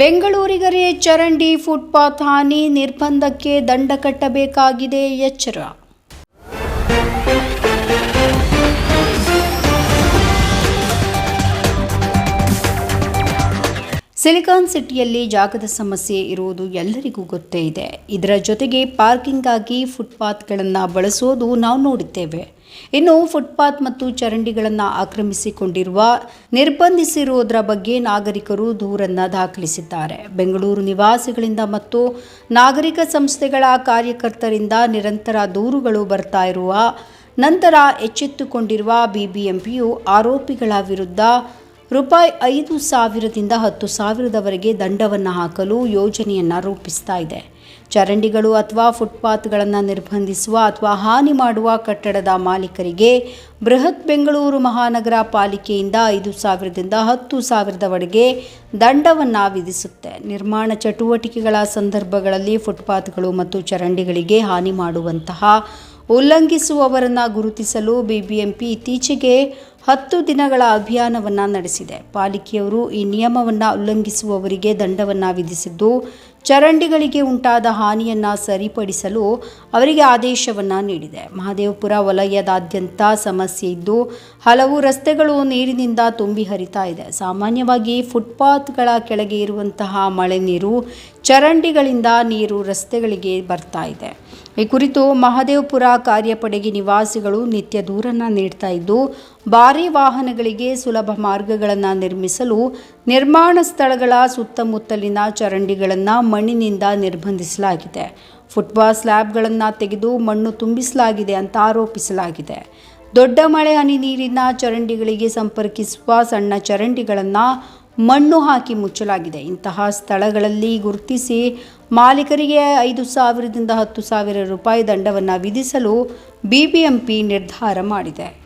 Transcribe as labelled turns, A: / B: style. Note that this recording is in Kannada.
A: ಬೆಂಗಳೂರಿಗರೇ ಚರಂಡಿ ಫುಟ್ಪಾತ್ ಹಾನಿ ನಿರ್ಬಂಧಕ್ಕೆ ದಂಡ ಕಟ್ಟಬೇಕಾಗಿದೆ ಎಚ್ಚರ. ಸಿಲಿಕಾನ್ ಸಿಟಿಯಲ್ಲಿ ಜಾಗದ ಸಮಸ್ಯೆ ಇರುವುದು ಎಲ್ಲರಿಗೂ ಗೊತ್ತೇ ಇದೆ. ಇದರ ಜೊತೆಗೆ ಪಾರ್ಕಿಂಗ್ಗಾಗಿ ಫುಟ್ಪಾತ್ಗಳನ್ನು ಬಳಸೋದು ನಾವು ನೋಡಿದ್ದೇವೆ. ಇನ್ನು ಫುಟ್ಪಾತ್ ಮತ್ತು ಚರಂಡಿಗಳನ್ನು ಆಕ್ರಮಿಸಿಕೊಂಡಿರುವ ನಿರ್ಬಂಧಿಸಿರುವುದರ ಬಗ್ಗೆ ನಾಗರಿಕರು ದೂರನ್ನು ದಾಖಲಿಸಿದ್ದಾರೆ. ಬೆಂಗಳೂರು ನಿವಾಸಿಗಳಿಂದ ಮತ್ತು ನಾಗರಿಕ ಸಂಸ್ಥೆಗಳ ಕಾರ್ಯಕರ್ತರಿಂದ ನಿರಂತರ ದೂರುಗಳು ಬರ್ತಾ ಇರುವ, ನಂತರ ಎಚ್ಚೆತ್ತುಕೊಂಡಿರುವ ಬಿಬಿಎಂಪಿಯು ಆರೋಪಿಗಳ ವಿರುದ್ಧ ರೂಪಾಯಿ ಐದು ಸಾವಿರದಿಂದ ಹತ್ತು ಸಾವಿರದವರೆಗೆ ದಂಡವನ್ನು ಹಾಕಲು ಯೋಜನೆಯನ್ನು ರೂಪಿಸ್ತಾ ಇದೆ. ಚರಂಡಿಗಳು ಅಥವಾ ಫುಟ್ಪಾತ್ಗಳನ್ನು ನಿರ್ಬಂಧಿಸುವ ಅಥವಾ ಹಾನಿ ಮಾಡುವ ಕಟ್ಟಡದ ಮಾಲೀಕರಿಗೆ ಬೃಹತ್ ಬೆಂಗಳೂರು ಮಹಾನಗರ ಪಾಲಿಕೆಯಿಂದ ಐದು ಸಾವಿರದಿಂದ ಹತ್ತು ಸಾವಿರದವರೆಗೆ ದಂಡವನ್ನು ವಿಧಿಸುತ್ತೆ. ನಿರ್ಮಾಣ ಚಟುವಟಿಕೆಗಳ ಸಂದರ್ಭಗಳಲ್ಲಿ ಫುಟ್ಪಾತ್ಗಳು ಮತ್ತು ಚರಂಡಿಗಳಿಗೆ ಹಾನಿ ಮಾಡುವಂತಹ ಉಲ್ಲಂಘಿಸುವವರನ್ನು ಗುರುತಿಸಲು ಬಿಬಿಎಂಪಿ ಇತ್ತೀಚೆಗೆ ಹತ್ತು ದಿನಗಳ ಅಭಿಯಾನವನ್ನು ನಡೆಸಿದೆ. ಪಾಲಿಕೆಯವರು ಈ ನಿಯಮವನ್ನು ಉಲ್ಲಂಘಿಸುವವರಿಗೆ ದಂಡವನ್ನು ವಿಧಿಸಿದ್ದು, ಚರಂಡಿಗಳಿಗೆ ಉಂಟಾದ ಹಾನಿಯನ್ನು ಸರಿಪಡಿಸಲು ಅವರಿಗೆ ಆದೇಶವನ್ನು ನೀಡಿದೆ. ಮಹದೇವಪುರ ವಲಯದಾದ್ಯಂತ ಸಮಸ್ಯೆ ಇದ್ದು, ಹಲವು ರಸ್ತೆಗಳು ನೀರಿನಿಂದ ತುಂಬಿ ಹರಿತಾ ಇದೆ. ಸಾಮಾನ್ಯವಾಗಿ ಫುಟ್ಪಾತ್ಗಳ ಕೆಳಗೆ ಇರುವಂತಹ ಮಳೆ ನೀರು ಚರಂಡಿಗಳಿಂದ ನೀರು ರಸ್ತೆಗಳಿಗೆ ಬರ್ತಾ ಇದೆ. ಈ ಕುರಿತು ಮಹದೇವಪುರ ಕಾರ್ಯಪಡೆಗೆ ನಿವಾಸಿಗಳು ನಿತ್ಯ ದೂರನ್ನು ನೀಡ್ತಾ ಇದ್ದು ಭಾರೀ ವಾಹನಗಳಿಗೆ ಸುಲಭ ಮಾರ್ಗಗಳನ್ನು ನಿರ್ಮಿಸಲು ನಿರ್ಮಾಣ ಸ್ಥಳಗಳ ಸುತ್ತಮುತ್ತಲಿನ ಚರಂಡಿಗಳನ್ನು ಮಣ್ಣಿನಿಂದ ನಿರ್ಬಂಧಿಸಲಾಗಿದೆ. ಫುಟ್ಬಾಲ್ ಸ್ಲ್ಯಾಬ್ಗಳನ್ನು ತೆಗೆದು ಮಣ್ಣು ತುಂಬಿಸಲಾಗಿದೆ ಅಂತ ಆರೋಪಿಸಲಾಗಿದೆ. ದೊಡ್ಡ ಮಳೆ ಹನಿ ನೀರಿನ ಚರಂಡಿಗಳಿಗೆ ಸಂಪರ್ಕಿಸುವ ಸಣ್ಣ ಚರಂಡಿಗಳನ್ನು ಮಣ್ಣು ಹಾಕಿ ಮುಚ್ಚಲಾಗಿದೆ. ಇಂತಹ ಸ್ಥಳಗಳಲ್ಲಿ ಗುರುತಿಸಿ ಮಾಲೀಕರಿಗೆ ಐದು ಸಾವಿರದಿಂದ ಹತ್ತು ಸಾವಿರ ರೂಪಾಯಿ ದಂಡವನ್ನು ವಿಧಿಸಲು ಬಿಬಿಎಂಪಿ ನಿರ್ಧಾರ ಮಾಡಿದೆ.